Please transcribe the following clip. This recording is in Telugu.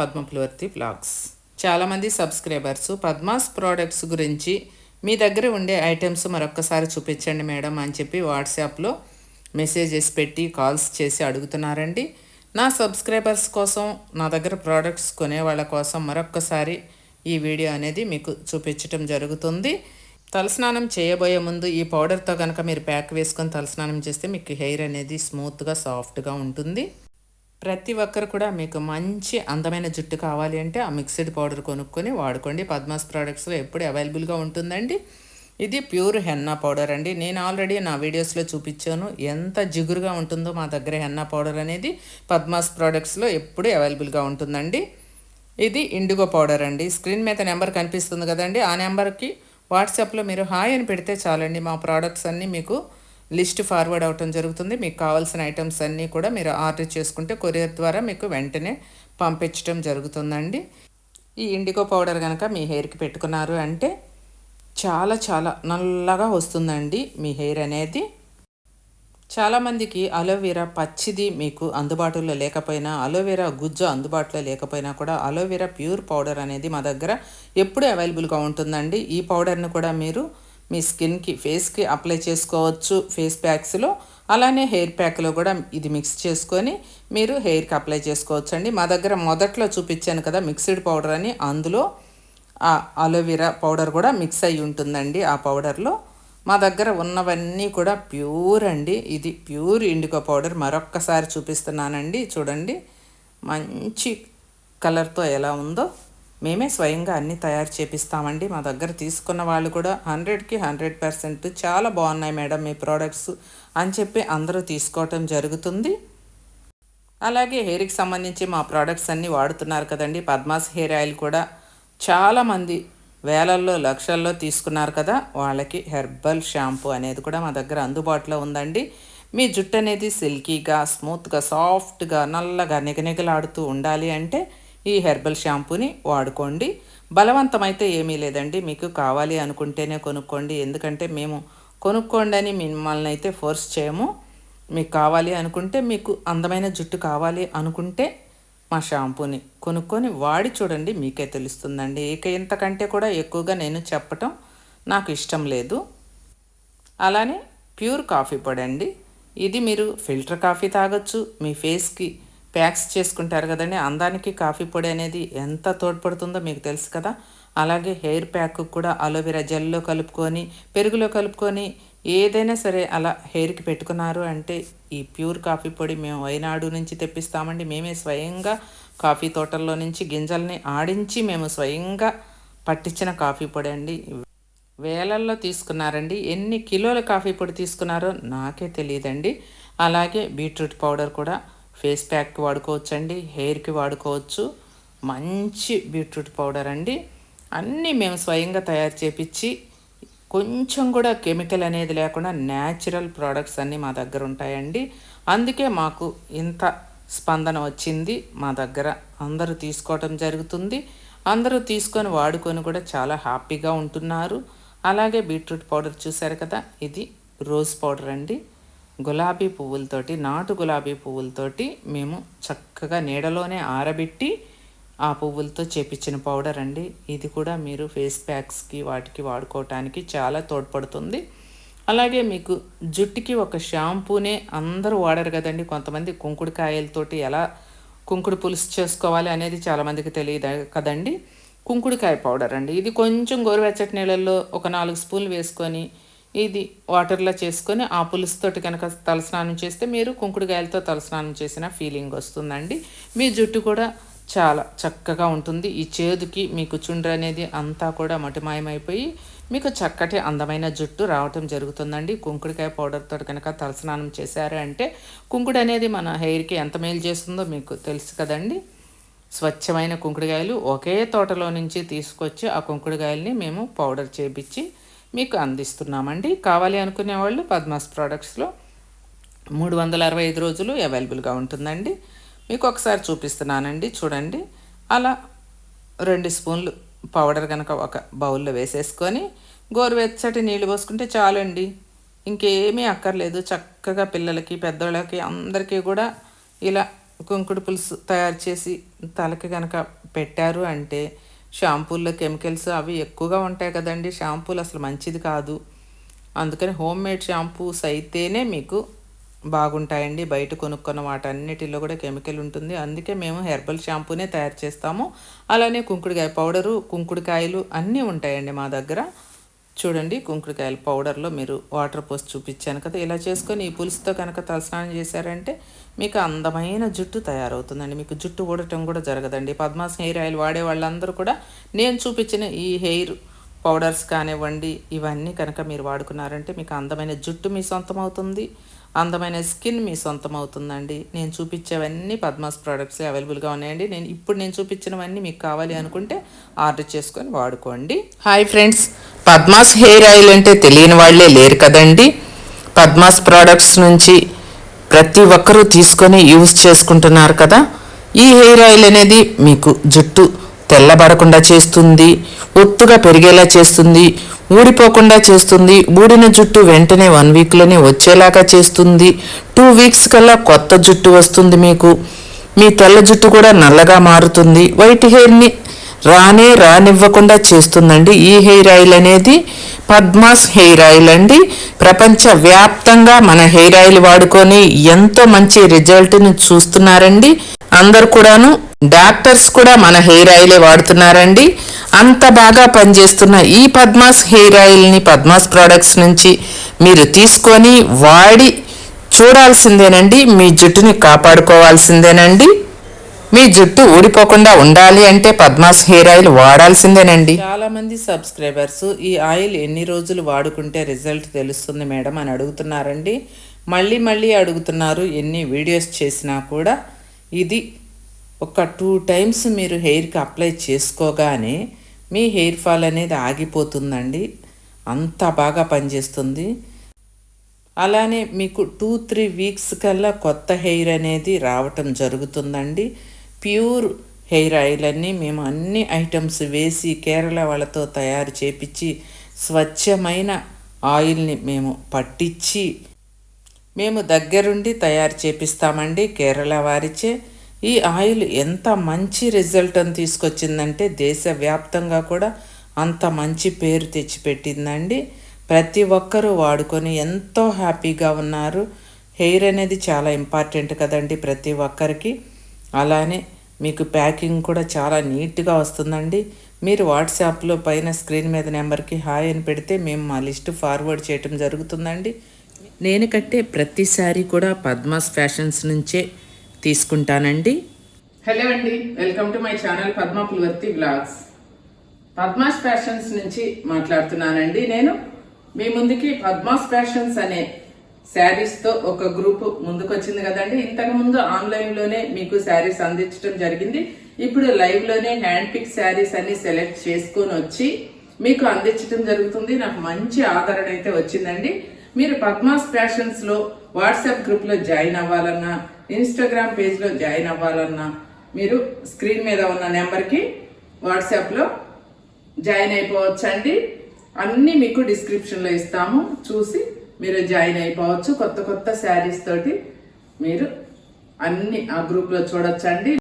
పద్మపులవర్తి బ్లాగ్స్. చాలామంది సబ్స్క్రైబర్స్ పద్మాస్ ప్రోడక్ట్స్ గురించి మీ దగ్గర ఉండే ఐటమ్స్ మరొక్కసారి చూపించండి మేడం అని చెప్పి వాట్సాప్లో మెసేజెస్ పెట్టి కాల్స్ చేసి అడుగుతున్నారండి. నా సబ్స్క్రైబర్స్ కోసం నా దగ్గర ప్రోడక్ట్స్ కొనే వాళ్ళ కోసం మరొక్కసారి ఈ వీడియో అనేది మీకు చూపించటం జరుగుతుంది. తలస్నానం చేయబోయే ముందు ఈ పౌడర్తో కనుక మీరు ప్యాక్ వేసుకొని తలస్నానం చేస్తే మీకు హెయిర్ అనేది స్మూత్గా సాఫ్ట్గా ఉంటుంది. ప్రతి ఒక్కరు కూడా మీకు మంచి అందమైన జుట్టు కావాలి అంటే ఆ మిక్స్డ్ పౌడర్ కొనుక్కొని వాడుకోండి. పద్మాస్ ప్రోడక్ట్స్లో ఎప్పుడు అవైలబుల్గా ఉంటుందండి. ఇది ప్యూర్ హెన్నా పౌడర్ అండి. నేను ఆల్రెడీ నా వీడియోస్లో చూపించాను. ఎంత జిగురుగా ఉంటుందో మా దగ్గర హెన్నా పౌడర్ అనేది పద్మాస్ ప్రోడక్ట్స్లో ఎప్పుడు అవైలబుల్గా ఉంటుందండి. ఇది ఇండిగో పౌడర్ అండి. స్క్రీన్ మీద నెంబర్ కనిపిస్తుంది కదండి. ఆ నెంబర్కి వాట్సాప్లో మీరు హాయ్ అని పెడితే చాలండి. మా ప్రోడక్ట్స్ అన్నీ మీకు లిస్ట్ ఫార్వర్డ్ అవటం జరుగుతుంది. మీకు కావాల్సిన ఐటమ్స్ అన్నీ కూడా మీరు ఆర్డర్ చేసుకుంటే కొరియర్ ద్వారా మీకు వెంటనే పంపించడం జరుగుతుందండి. ఈ ఇండిగో పౌడర్ కనుక మీ హెయిర్కి పెట్టుకున్నారు అంటే చాలా చాలా నల్లగా వస్తుందండి మీ హెయిర్ అనేది. చాలామందికి అలోవెరా పచ్చిది మీకు అందుబాటులో లేకపోయినా అలోవెరా గుజ్జు అందుబాటులో లేకపోయినా కూడా అలోవెరా ప్యూర్ పౌడర్ అనేది మా దగ్గర ఎప్పుడు అవైలబుల్గా ఉంటుందండి. ఈ పౌడర్ని కూడా మీరు మీ స్కిన్కి ఫేస్కి అప్లై చేసుకోవచ్చు ఫేస్ ప్యాక్స్లో. అలానే హెయిర్ ప్యాక్లో కూడా ఇది మిక్స్ చేసుకొని మీరు హెయిర్కి అప్లై చేసుకోవచ్చు అండి మా దగ్గర మొదట్లో చూపించాను కదా మిక్స్డ్ పౌడర్ అని. అందులో ఆ అలోవెరా పౌడర్ కూడా మిక్స్ అయి ఉంటుందండి ఆ పౌడర్లో. మా దగ్గర ఉన్నవన్నీ కూడా ప్యూర్ అండి. ఇది ప్యూర్ ఇండిగో పౌడర్. మరొక్కసారి చూపిస్తున్నానండి. చూడండి. మంచి కలర్తో ఎలా ఉందో. మేమే స్వయంగా అన్నీ తయారు చేపిస్తామండి. మా దగ్గర తీసుకున్న వాళ్ళు కూడా హండ్రెడ్కి హండ్రెడ్ పర్సెంట్ చాలా బాగున్నాయి మేడం మీ ప్రోడక్ట్స్ అని చెప్పి అందరూ తీసుకోవటం జరుగుతుంది. అలాగే హెయిర్కి సంబంధించి మా ప్రోడక్ట్స్ అన్నీ వాడుతున్నారు కదండి. పద్మాస్ హెయిర్ ఆయిల్ కూడా చాలామంది వేలల్లో లక్షల్లో తీసుకున్నారు కదా. వాళ్ళకి హెర్బల్ షాంపూ అనేది కూడా మా దగ్గర అందుబాటులో ఉందండి. మీ జుట్టు అనేది సిల్కీగా స్మూత్గా సాఫ్ట్గా నల్లగా నిగనిగలాడుతూ ఉండాలి అంటే ఈ హెర్బల్ షాంపూని వాడుకోండి. బలవంతమైతే ఏమీ లేదండి. మీకు కావాలి అనుకుంటేనే కొనుక్కోండి. ఎందుకంటే మేము కొనుక్కోండి అని మిమ్మల్ని అయితే ఫోర్స్ చేయము. మీకు కావాలి అనుకుంటే మీకు అందమైన జుట్టు కావాలి అనుకుంటే మా షాంపూని కొనుక్కొని వాడి చూడండి. మీకే తెలుస్తుందండి. ఇక ఇంతకంటే కూడా ఎక్కువగా నేను చెప్పటం నాకు ఇష్టం లేదు. అలానే ప్యూర్ కాఫీ పొడి అండి ఇది మీరు ఫిల్టర్ కాఫీ తాగొచ్చు. మీ ఫేస్కి ప్యాక్స్ చేసుకుంటారు కదండి. అందానికి కాఫీ పొడి అనేది ఎంత తోడ్పడుతుందో మీకు తెలుసు కదా. అలాగే హెయిర్ ప్యాక్ కూడా అలోవెరా జెల్లో కలుపుకొని పెరుగులో కలుపుకొని ఏదైనా సరే అలా హెయిర్కి పెట్టుకున్నారు అంటే ఈ ప్యూర్ కాఫీ పొడి మేము వైనాడు నుంచి తెప్పిస్తామండి. మేమే స్వయంగా కాఫీ తోటల్లో నుంచి గింజల్ని ఆడించి మేము స్వయంగా పట్టించిన కాఫీ పొడి అండి. వేలల్లో తీసుకున్నారండి. ఎన్ని కిలోల కాఫీ పొడి తీసుకున్నారో నాకే తెలియదండి. అలాగే బీట్రూట్ పౌడర్ కూడా ఫేస్ ప్యాక్కి వాడుకోవచ్చండి హెయిర్కి వాడుకోవచ్చు. మంచి బీట్రూట్ పౌడర్ అండి. అన్నీ మేము స్వయంగా తయారు చేపించి కొంచెం కూడా కెమికల్ అనేది లేకుండా న్యాచురల్ ప్రోడక్ట్స్ అన్నీ మా దగ్గర ఉంటాయండి. అందుకే మాకు ఇంత స్పందన వచ్చింది మా దగ్గర. అందరూ తీసుకోవటం జరుగుతుంది. అందరూ తీసుకొని వాడుకొని కూడా చాలా హ్యాపీగా ఉంటున్నారు. అలాగే బీట్రూట్ పౌడర్ చూశారు కదా ఇది రోజ్ పౌడర్ అండి. గులాబీ పువ్వులతోటి నాటు గులాబీ పువ్వులతోటి మేము చక్కగా నీడలోనే ఆరబెట్టి ఆ పువ్వులతో చేపించిన పౌడర్ అండి. ఇది కూడా మీరు ఫేస్ ప్యాక్స్కి వాటికి వాడుకోవటానికి చాలా తోడ్పడుతుంది. అలాగే మీకు జుట్టుకి ఒక షాంపూనే అందరూ వాడరు కదండి. కొంతమంది కుంకుడుకాయలతోటి ఎలా కుంకుడు పులుసు చేసుకోవాలి అనేది చాలామందికి తెలియదు కదండి. కుంకుడుకాయ పౌడర్ అండి. ఇది కొంచెం గోరువెచ్చటి నీళ్ళల్లో ఒక నాలుగు స్పూన్లు వేసుకొని ఇది వాటర్లో చేసుకొని ఆ పులుసుతోటి కనుక తలస్నానం చేస్తే మీరు కుంకుడుకాయలతో తలస్నానం చేసిన ఫీలింగ్ వస్తుందండి. మీ జుట్టు కూడా చాలా చక్కగా ఉంటుంది. ఈ చేదుకి మీకు చుండ్రు అనేది అంతా కూడా మటుమాయమైపోయి మీకు చక్కటి అందమైన జుట్టు రావటం జరుగుతుందండి. కుంకుడుకాయ పౌడర్తో కనుక తలస్నానం చేశారు అంటే కుంకుడు అనేది మన హెయిర్కి ఎంత మేలు చేస్తుందో మీకు తెలుసు కదండి. స్వచ్ఛమైన కుంకుడుకాయలు ఒకే తోటలో నుంచి తీసుకొచ్చి ఆ కుంకుడుకాయల్ని మేము పౌడర్ చేపించి మీకు అందిస్తున్నామండి. కావాలి అనుకునే వాళ్ళు పద్మాస్ ప్రోడక్ట్స్లో మూడు వందల అరవై ఐదు రోజులు అవైలబుల్గా ఉంటుందండి. మీకు ఒకసారి చూపిస్తున్నానండి. చూడండి. అలా రెండు స్పూన్లు పౌడర్ కనుక ఒక బౌల్లో వేసేసుకొని గోరువెచ్చటి నీళ్ళు పోసుకుంటే చాలండి. ఇంకేమీ అక్కర్లేదు. చక్కగా పిల్లలకి పెద్దోళ్ళకి అందరికీ కూడా ఇలా కుంకుడు పులుసు తయారు చేసి తలకి కనుక పెట్టారు అంటే షాంపూల్లో కెమికల్స్ అవి ఎక్కువగా ఉంటాయి కదండి. షాంపూలు అసలు మంచిది కాదు. అందుకని హోమ్ మేడ్ షాంపూస్ అయితేనే మీకు బాగుంటాయండి. బయట కొనుక్కున్న వాటన్నిటిలో కూడా కెమికల్ ఉంటుంది. అందుకే మేము హెర్బల్ షాంపూనే తయారు చేస్తాము. అలానే కుంకుడుకాయ పౌడరు కుంకుడుకాయలు అన్నీ ఉంటాయండి మా దగ్గర. చూడండి కుంకుడుకాయల పౌడర్లో మీరు వాటర్ పోసి చూపించాను కదా ఇలా చేసుకొని ఈ పులుసుతో కనుక తలస్నానం చేశారంటే మీకు అందమైన జుట్టు తయారవుతుందండి. మీకు జుట్టు ఊడటం కూడా జరగదండి. పద్మాస్ హెయిర్ ఆయిల్ వాడే వాళ్ళందరూ కూడా నేను చూపించిన ఈ హెయిర్ పౌడర్స్ కానివ్వండి ఇవన్నీ కనుక మీరు వాడుకున్నారంటే మీకు అందమైన జుట్టు మీ సొంతం అవుతుంది. అందమైన స్కిన్ మీ సొంతం అవుతుందండి నేను చూపించేవన్నీ పద్మాస్ ప్రోడక్ట్స్ అవైలబుల్గా ఉన్నాయండి. నేను ఇప్పుడు నేను చూపించినవన్నీ మీకు కావాలి అనుకుంటే ఆర్డర్ చేసుకొని వాడుకోండి. Hi friends Padma's hair oil అంటే తెలియని వాళ్ళే లేరు కదండి. పద్మాస్ ప్రోడక్ట్స్ నుంచి ప్రతి ఒక్కరూ తీసుకొని యూజ్ చేసుకుంటున్నారు కదా. ఈ హెయిర్ ఆయిల్ అనేది మీకు జుట్టు తెల్లబడకుండా చేస్తుంది ఒత్తుగా పెరిగేలా చేస్తుంది ఊడిపోకుండా చేస్తుంది. ఊడిన జుట్టు వెంటనే వన్ వీక్లోనే వచ్చేలాగా చేస్తుంది. టూ వీక్స్ కల్లా కొత్త జుట్టు వస్తుంది మీకు. మీ తెల్ల జుట్టు కూడా నల్లగా మారుతుంది. వైట్ హెయిర్ని రానే రానివ్వకుండా చేస్తుందండి. ఈ హెయిర్ ఆయిల్ అనేది పద్మాస్ హెయిర్ ఆయిల్ అండి. ప్రపంచ వ్యాప్తంగా మన హెయిర్ ఆయిల్ వాడుకొని ఎంతో మంచి రిజల్ట్ని చూస్తున్నారండి. అందరు కూడాను డాక్టర్స్ కూడా మన హెయిర్ ఆయిలే వాడుతున్నారండి. అంత బాగా పనిచేస్తున్న ఈ పద్మాస్ హెయిర్ ఆయిల్ని పద్మాస్ ప్రోడక్ట్స్ నుంచి మీరు తీసుకొని వాడి చూడాల్సిందేనండి. మీ జుట్టుని కాపాడుకోవాల్సిందేనండి. మీ జుట్టు ఊడిపోకుండా ఉండాలి అంటే పద్మాస్ హెయిర్ ఆయిల్ వాడాల్సిందేనండి. చాలా మంది సబ్స్క్రైబర్స్ ఈ ఆయిల్ ఎన్ని రోజులు వాడుకుంటే రిజల్ట్ తెలుస్తుంది మేడం అని అడుగుతున్నారండి. మళ్ళీ మళ్ళీ అడుగుతున్నారు ఎన్ని వీడియోస్ చేసినా కూడా. ఇది ఒక టూ టైమ్స్ మీరు హెయిర్కి అప్లై చేసుకోగానే మీ హెయిర్ ఫాల్ అనేది ఆగిపోతుందండి. అంత బాగా పనిచేస్తుంది. అలానే మీకు టూ త్రీ వీక్స్ కల్లా కొత్త హెయిర్ అనేది రావటం జరుగుతుందండి. ప్యూర్ హెయిర్ ఆయిల్ అన్నీ మేము అన్ని ఐటమ్స్ వేసి కేరళ వాళ్ళతో తయారు చేపించి స్వచ్ఛమైన ఆయిల్ని మేము పట్టించి మేము దగ్గరుండి తయారు చేపిస్తామండి కేరళ వారిచే. ఈ ఆయిల్ ఎంత మంచి రిజల్ట్ అని తీసుకొచ్చిందంటే దేశవ్యాప్తంగా కూడా అంత మంచి పేరు తెచ్చిపెట్టిందండి. ప్రతి ఒక్కరూ వాడుకొని ఎంతో హ్యాపీగా ఉన్నారు. హెయిర్ అనేది చాలా ఇంపార్టెంట్ కదండి ప్రతి ఒక్కరికి. అలానే మీకు ప్యాకింగ్ కూడా చాలా నీట్గా వస్తుందండి. మీరు వాట్సాప్లో పైన స్క్రీన్ మీద నెంబర్కి హాయ్ అని పెడితే మేము మా లిస్ట్ ఫార్వర్డ్ చేయటం జరుగుతుందండి. నేను కట్టే ప్రతిసారి కూడా పద్మాస్ ఫ్యాషన్స్ నుంచే తీసుకుంటానండి. హలో అండి welcome to my channel Padma Pulivarthi blogs Padma's fashions నుంచి మాట్లాడుతున్నానండి నేను. మీ ముందుకి పద్మాస్ ఫ్యాషన్స్ అనే శారీస్తో ఒక గ్రూప్ ముందుకు వచ్చింది కదండి. ఇంతకు ముందు మీకు శారీస్ అందించడం జరిగింది. ఇప్పుడు లైవ్లోనే హ్యాండ్ పిక్ శారీస్ అన్ని సెలెక్ట్ చేసుకొని వచ్చి మీకు అందించడం జరుగుతుంది. నాకు మంచి ఆదరణ అయితే వచ్చిందండి. మీరు పద్మాస్ ఫ్యాషన్స్లో వాట్సాప్ గ్రూప్లో జాయిన్ అవ్వాలన్నా ఇన్స్టాగ్రామ్ పేజ్లో జాయిన్ అవ్వాలన్నా మీరు స్క్రీన్ మీద ఉన్న నెంబర్కి వాట్సాప్లో జాయిన్ అయిపోవచ్చండి. అన్నీ మీకు డిస్క్రిప్షన్లో ఇస్తాము. చూసి మీరు జాయిన్ అయిపోవచ్చు. కొత్త కొత్త శారీస్ తోటి మీరు అన్ని ఆ గ్రూప్లో చూడొచ్చండి.